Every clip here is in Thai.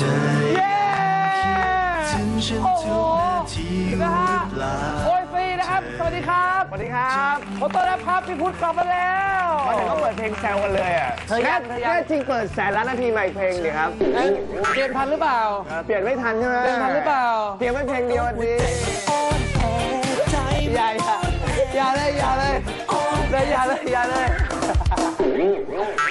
เย้ถึงฉันโอ้โหทุกนาทีหนะรือฮะเปล่าโอ้ยฟรีนะครับ สวัสดีครับสวัสดีครับขอต้อนรับครับพี่พุทธกลับมาแล้วมาถึงก็เปิดเพลงแซวกันเลยอะเธอยัแน่งเธอยังแน่จริงเปิดแสนล้านนาทีใหม่เพลงดิครับเอ๊ะเปลี่ยนพันหรือเปล่า เปลี่ยนไม่ทันใช่ไหมเปลี่ยนทันหรือเปล่า เปลี่ยนไม่เพลงเดียวอันนี้อย่าอย่าอย่าเลยอย่าเลยเลยอย่าเลยอย่าเลย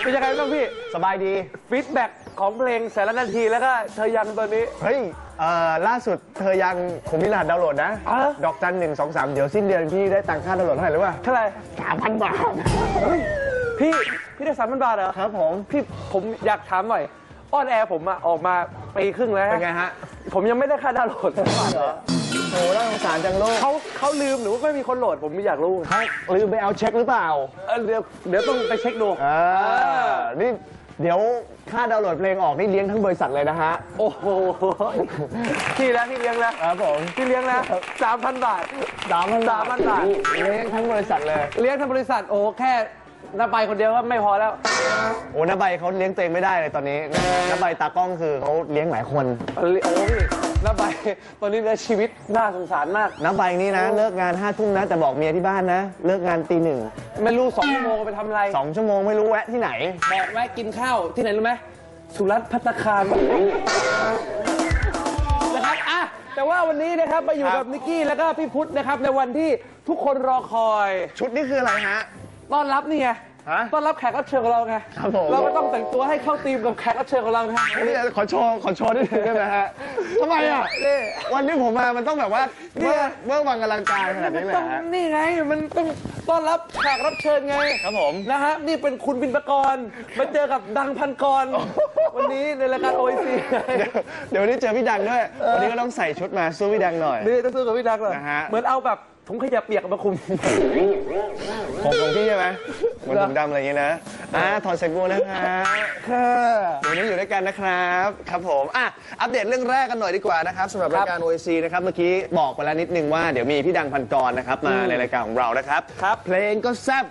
เป็นยังไงบ้างพี่สบายดี ฟีดแบ็กของเพลงแสนละนาทีแล้วก็เธอยังตอนนี้ เฮ้ยเอ่อล่าสุดเธอยังผมมีรหัสดาวน์โหลดนะ อ๋อดอกจันหนึ่งสองสามเดี๋ยวสิ้นเดือนพี่ได้ตังค่าดาวน์โหลดเท่าไหร่รู้ป่ะเท่าไหร่สามพันบาทพี่พี่ได้สามพันบาทเหรอครับผมพี่ผมอยากถามหน่อยออนแอร์ผมอะออกมาปีครึ่งแล้วเป็นไงฮะ ผมยังไม่ได้ค่าดาวน์โหลดเลยเหรอ โอ้น่าสงสารจังโลกเขาเขาลืมหรือว่าไม่มีคนโหลดผมอยากรู้เขาลืมไปเอาเช็คหรือเปล่า เออเดี๋ยวเดี๋ยวต้องไปเช็คดูอ่านี่เดี๋ยวค่าดาวน์โหลดเพลงออกนี่เลี้ยงทั้งบริษัทเลยนะฮะ โอ้โหพี่แล้วพี่เลี้ยงแล้วครับผมพี่เลี้ยงแล้วสามพันบาทสามพันสามพันบาท เลี้ยงทั้งบริษัทเลย เลี้ยงทั้งบริษัทโอ้แค่ น้าไปคนเดียวก็ไม่พอแล้ว โอ้น้าใบเขาเลี้ยงตัวเองไม่ได้เลยตอนนี้น้าใบตากล้องคือเขาเลี้ยงหลายคนโอ้พี่น้าไปตอนนี้เนี่ยชีวิตน่าสงสารมาก น้าใบนี่นะ เลิกงานห้าทุ่มนะแต่บอกเมียที่บ้านนะ เลิกงานตีหนึ่งไม่รู้สองชั่วโมงไปทำอะไรสองชั่วโมงไม่รู้แวะที่ไหนบอกแวะกินข้าวที่ไหนรู้ไหมสุรัตน์พัตตาคารนะครับอะแต่ว่าวันนี้นะครับมาอยู่ครักับบนิกกี้แล้วก็พี่พุทธนะครับในวันที่ทุกคนรอคอย ชุดนี้คืออะไรฮะ ต้อนรับนี่ไงฮะต้อนรับแขกรับเชิญของเราไงครับผม เราก็ต้องแต่งตัวให้เข้าธีมกับแขกรับเชิญของเราไงนี่ขอโชว์ขอโชว์นิดนึงได้ไหมฮะทำไมอะนี่วันนี้ผมมามันต้องแบบว่าเนี่เมื่อยเมื่อวังอลังการขนาดนี้เลยต้องฮะนี่ไงมันต้องต้อนรับแขกรับเชิญไง ครับผม นะฮะนี่เป็นคุณบินประกรณ์มาเจอกับดังพันกร วันนี้ในรายการโอซีเดี๋ยวเดี๋ยววันนี้เจอพี่ดังด้วยวันนี้ก็ต้องใส่ชุดมาสู้พี่ดังหน่อย นี่ต้องสู้กับพี่ดังเลยนะฮะ เหมือนเอาแบบ ถุงขยะเปียกมาคุมผมของพี่ใช่ไหมเหมือนถุงดำอะไรอย่างเงี้ยนะอ่าถอดใส่บัวนะครับเดี๋ยวนี้อยู่ด้วยกันนะครับ ครับผมอะอัปเดตเรื่องแรกกันหน่อยดีกว่านะครับสำหรับรายการ OIC นะครับ เมื่อกี้บอกไปแล้วนิดนึงว่าเดี๋ยวมีพี่ดังพันกรนะครับมาในรายการของเรานะครับ ครับ เพลงก็แซ่บ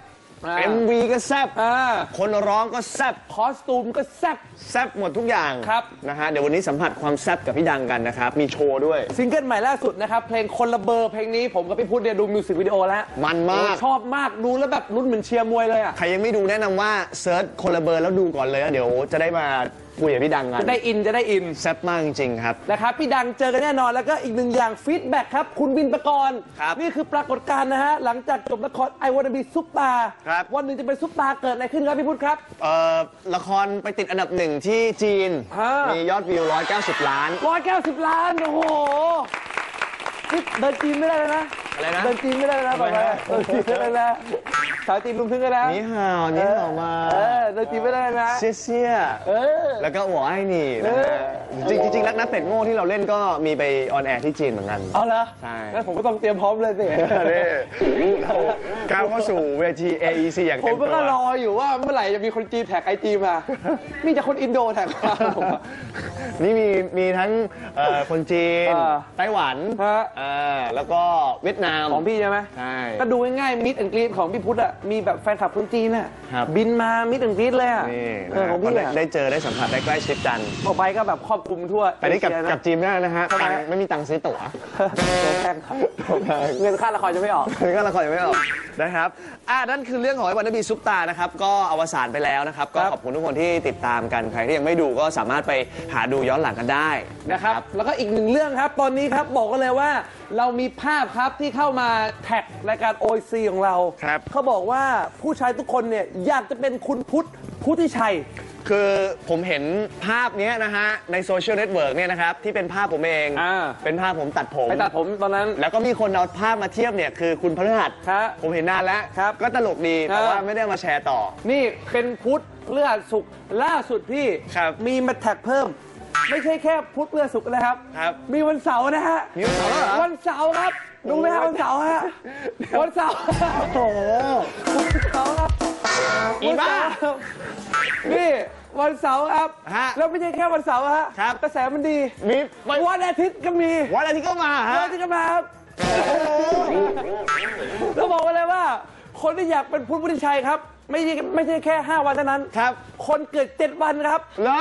อ่า MV ก็แซ่บอ่าคนร้องก็แซ่บคอสตูมก็แซ่บแซ่บหมดทุกอย่างครับนะฮะเดี๋ยววันนี้สัมผัสความแซ่บกับพี่ดังกันนะครับ มีโชว์ด้วย ซิงเกิลใหม่ล่าสุดนะครับ เพลงคนละเบอร์เพลงนี้ผมกับพี่พุทธเนี่ยดูมิวสิกวิดีโอแล้ว มันมากชอบมากดูแล้วแบบลุ้นเหมือนเชียร์มวยเลยอะใครยังไม่ดูแนะนำว่าเซิร์ชคนละเบอร์แล้วดูก่อนเลยนะเดี๋ยวจะได้มาคุยกับพี่ดังกันจะได้อินจะได้อินแซ่บมากจริงๆครับ นะครับพี่ดังเจอกันแน่นอนแล้วก็อีกหนึ่งอย่างฟีดแบ็กครับ คุณบินประกรณ์ครับนี่คือปรากฏการณ์นะฮะ หลังจากจบละครไอวันบีซุปตาครับ วันหนึ่งจะเป็นซุปตาเกิดอะไรขึ้นครับพี่พุทธครับ เอ่อละครไปติดอันดับหนึ่งที่จีน ฮะ มียอดวิว 190 ล้าน ร้อยเก้าสิบล้าน โอ้โหนี่เดินจีนไม่ได้เลยนะ อะไรนะ เดินจีนไม่ได้เลยนะทำไมบอกเลยฮะเดินจีนไม่ได้เลยนะสาวจีนลุมทึ่งกันนะนี่ห่าวนี่ห่าวมาเออเดินจีนไม่ได้เลยนะเซี่ยเซี่ยเออแล้วก็หัวไอ้นี่นะฮะจริงๆจริงๆรักนักเป็ดโง่ที่เราเล่นก็มีไปออนแอร์ที่จีนเหมือนกันเอาเหรอใช่งั้นผมก็ต้องเตรียมพร้อมเลยสินี่เราก้าวเข้าสู่เวที AEC อย่างผเต็มมตัวก็รออยู่ว่าเมื่อไหร่จะมีคนจีนแท็กไอจีมามีแต่คนอินโดแท็กมาผมอะนี่มีมีทั้งเอ่อคนจีนอ่าไต้หวันฮะอ่าแล้วก็เวียดนามของพี่ใช่ไหมใช่ก็ดูง่ายๆมิดแอนกรีดของพี่พุทธอะมีแบบแฟนคลับคนจีนอะครับบินมามิดแอนกรีดเลยอะนี่เออของก็พี่ได้อะได้เจอได้สัมผัสได้ใกล้ชิดกัน ออกไปก็แบบครอบคลุมทั่วแต่นี่กับเอเชียะ กับจีนไม่ได้นะฮะทำไม ตังค์ไม่มีตังค์ซื้อตั๋ว ตัวแพงครับเงินค่าละครจะไม่ออกนี่ก็ละครยังไม่ออก นะครับอ่านั่นคือเรื่องของไอ้วันนบีซุปตานะครับ ก็อวสานไปแล้วนะครับ ก็ครับขอบคุณทุกคนที่ติดตามกัน ใครที่ยังไม่ดูก็สามารถไปหาดูย้อนหลังกันได้นะครับแล้วก็อีกหนึ่งเรื่องครับ ตอนนี้ครับบอกกันเลยว่า เรามีภาพครับที่เข้ามาแท็กรายการ OIC ของเรา ครับ เขาบอกว่าผู้ชายทุกคนเนี่ยอยากจะเป็นคุณพุทธพุทธิชัย คือผมเห็นภาพเนี้ยนะฮะ ในโซเชียลเน็ตเวิร์กเนี่ยนะครับ ที่เป็นภาพผมเองอ่า เป็นภาพผมตัดผม ไปตัดผมตอนนั้น แล้วก็มีคนเอาภาพมาเทียบเนี่ยคือคุณพฤหัสครับผมเห็นนานแล้ว ครับก็ตลกดีแต่ครับว่าไม่ได้เอามาแชร์ต่อ นี่เป็นพุธเลือดสุกร์ล่าสุดพี่ ครับมีมาแท็กเพิ่ม ไม่ใช่แค่พุธเลือดสุกร์นะครับ ครับมีวันเสาร์นะฮะมีวันเสาร์แล้วเหรอ วันเสาร์ครับ ดูไหมฮะวันเสาร์ฮะวันเสาร์โอ้โหวันเสาร์ครับ อีบ้าวันเสร์นี่ วันเสาร์ครับ ฮะแล้วไม่ใช่แค่วันเสาร์ฮะครับ กระแสมันดี มีวันวันอาทิตย์ก็มีวันอะไรที่ก็มาฮะวันอาทิตย์ก็มาครับแล้วบอกไว้เลยว่า คนที่อยากเป็นพุทธพุทธิชัยครับ ไม่ใช่ไม่ใช่แค่ 5 วันเท่านั้น ครับ คนเกิด 7 วันครับ เหรอ